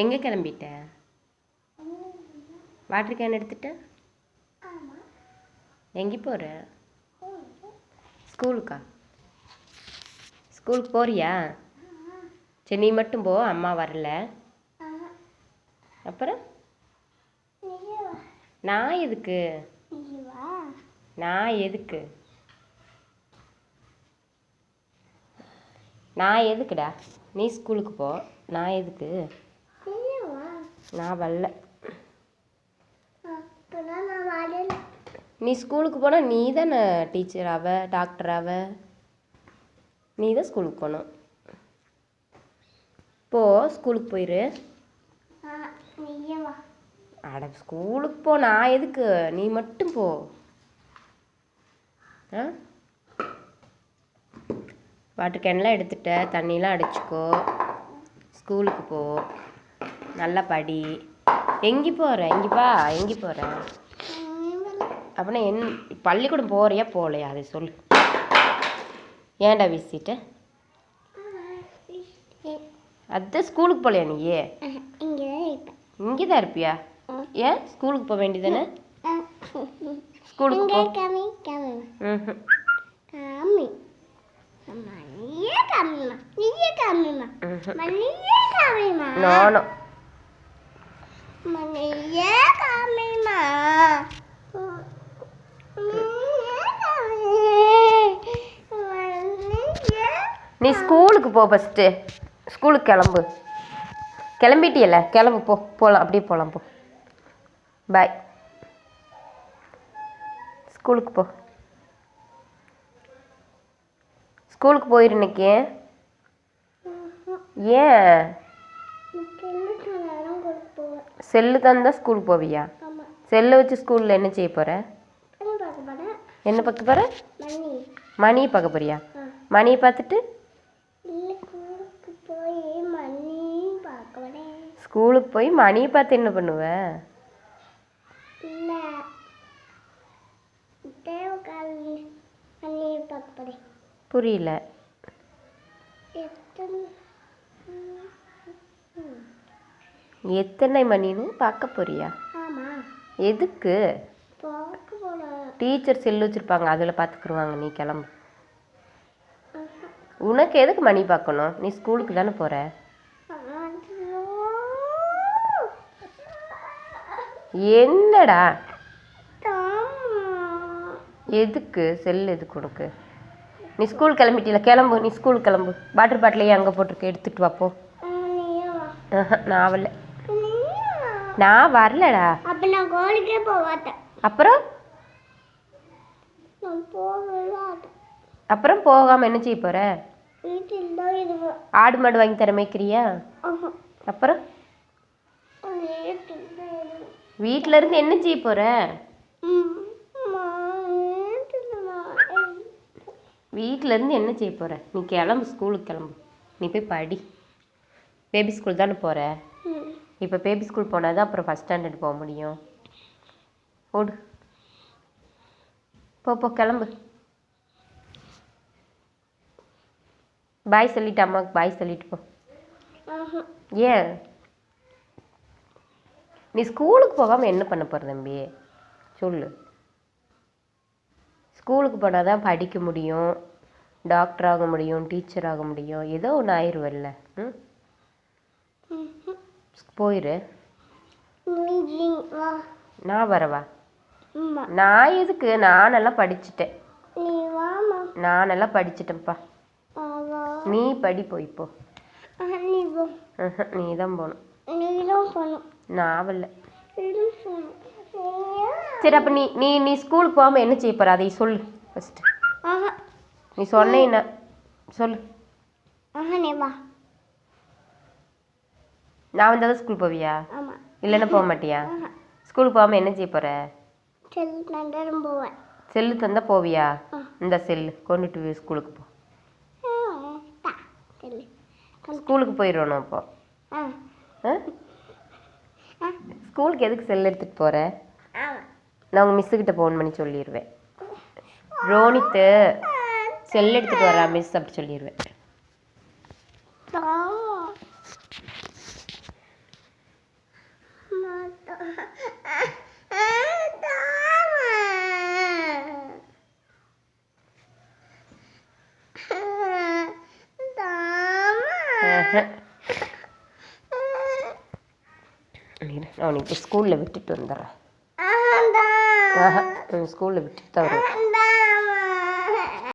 எங்கே கிளம்பிட்ட? Water can எடுத்துட்ட? எங்கே போகிற ஸ்கூலுக்கா. ஸ்கூலுக்கு? போறியா? சரி நீ மட்டும் போ அம்மா வரல. அப்புறம்? நான் எதுக்கு? நான் எதுக்கு? நான் எதுக்குடா? நீ ஸ்கூலுக்கு போ நான் எதுக்கு? நான் வரல. நீ ஸ்கூலுக்கு போனால் நீ தானே டீச்சர் ஆவ டாக்டர் ஆவ நீ தான் ஸ்கூலுக்கு போகணும். போ ஸ்கூலுக்கு போயிரு. அட ஸ்கூலுக்கு போ நான் எதுக்கு? நீ மட்டும் போ. ஆ? வாட்டர் கேன்லாம் எடுத்துட்ட தண்ணிலாம் அடிச்சுக்கோ. ஸ்கூலுக்கு போ. நல்லா படி. எங்கே போகிற எங்கே பா எங்கே போகிற அப்படின்னா என் பள்ளிக்கூடம் போகிறியா போகலையா அதை சொல்லு. ஏன்டா வீசிட்ட? அதுதான் ஸ்கூலுக்கு போகலையா நீயே இங்கே தான் இருப்பியா? ஏன்? ஸ்கூலுக்கு போக வேண்டியதானே ஸ்கூலுக்கு போ. ம்ஹும். நீ ஸ்கூலுக்கு போ ஃபஸ்ட்டு ஸ்கூலுக்கு கிளம்பு. கிளம்பிட்டியல்ல? கிளம்பு போ. போகலாம் அப்படியே போகலாம் போ. பாய் ஸ்கூலுக்கு போ. ஸ்கூலுக்கு போயிரு இன்னைக்கு. ஏன்? செல்லு தந்தா ஸ்கூலுக்கு போவியா? செல்லை வச்சு ஸ்கூலில் என்ன செய்ய போகிற என்ன பார்க்க போகிற மணியை பார்க்க போறியா? மணியை பார்த்துட்டு? ஸ்கூலுக்கு போய் மணியை பார்த்து என்ன பண்ணுவ? புரியல. எத்தனை மணின்னு பார்க்க போறியா? எதுக்கு? டீச்சர் செல்லு வச்சுருப்பாங்க அதில் பார்த்துக்குருவாங்க நீ கிளம்பு. உனக்கு எதுக்கு மணி பார்க்கணும்? நீ ஸ்கூலுக்கு தானே போகிற என்னடா? எதுக்கு? செல் எதுக்கு உனக்கு? நீ ஸ்கூல் கிளம்பிட்டில கிளம்பு நீ ஸ்கூல் கிளம்பு. வாட்டர் பாட்டிலையே அங்கே போட்டிருக்க எடுத்துட்டு வா போ. ஆஹா, நான் வரல நான் வரலடா. அப்ப நான் கோழிக்கே போகாட்டேன் அப்புறம்? அப்புறம் போகாமல் என்ன செய்ய இருவேன் ஆடு மாடு வாங்கி தர மேய்க்கிறியா. அப்புறம்? வீட்டில் இருந்து என்ன செய்ய. அம்மா, வீட்டில் இருந்து என்ன செய்ய போகிற நீ கிளம்பு ஸ்கூலுக்கு கிளம்பு. நீ போய் படி. பேபி ஸ்கூல் தானே போகிற. இப்போ பேபி ஸ்கூல் போனால் தான் அப்புறம் ஃபஸ்ட் ஸ்டாண்டர்ட் போக முடியும். ஓடு. போ போ கிளம்பு. பாய் சொல்லிட்டு அம்மாவுக்கு பாய் சொல்லிட்டு போ. ஏன்? நீ ஸ்கூலுக்கு போகாமல் என்ன பண்ண போகிற தம்பி? சொல்லு. ஸ்கூலுக்கு போனால் தான் படிக்க முடியும் டாக்டர் ஆக முடியும் டீச்சர் ஆக முடியும். ஏதோ ஒன்று ஆயிடுவல்ல ம். போயிரு. நான் வரவா நான் எதுக்கு? நான் நல்லா படிச்சுட்டேன் நான் நல்லா படிச்சிட்டேன்ப்பா. நீ படி போய் போ. ஆஹா, நீ தான் போகணும் நான் வரல? சரி அப்போ நீ நீ நீ ஸ்கூலுக்கு போகாமல் என்ன செய்ய போகிற அதை சொல்லு ஃபஸ்ட்டு நீ சொன்னேன்னா சொல்லு. நான் வந்தால் தான் ஸ்கூல் போவியா? இல்லைன்னா போக மாட்டியா? ஸ்கூலுக்கு போகாமல் என்ன செய்ய போகிற செல்லு தந்தால் போவியா. இந்த செல்லு கொண்டுட்டு ஸ்கூலுக்கு போ. ஸ்கூலுக்கு போயிடணும் அப்போ. ஸ்கூலுக்கு எதுக்கு செல் எடுத்துகிட்டு போகிற நான் உங்கள் மிஸ்ஸுக்கிட்ட ஃபோன் பண்ணி சொல்லிடுவேன் ரோனித்து செல் எடுத்துகிட்டு வரா மிஸ் அப்படி சொல்லிடுவேன் அவனுக்கு ஸ்கூலில் விட்டுட்டு வந்துடுறேன். ஸ்கூலில் விட்டுட்டு தான் வருவேன்.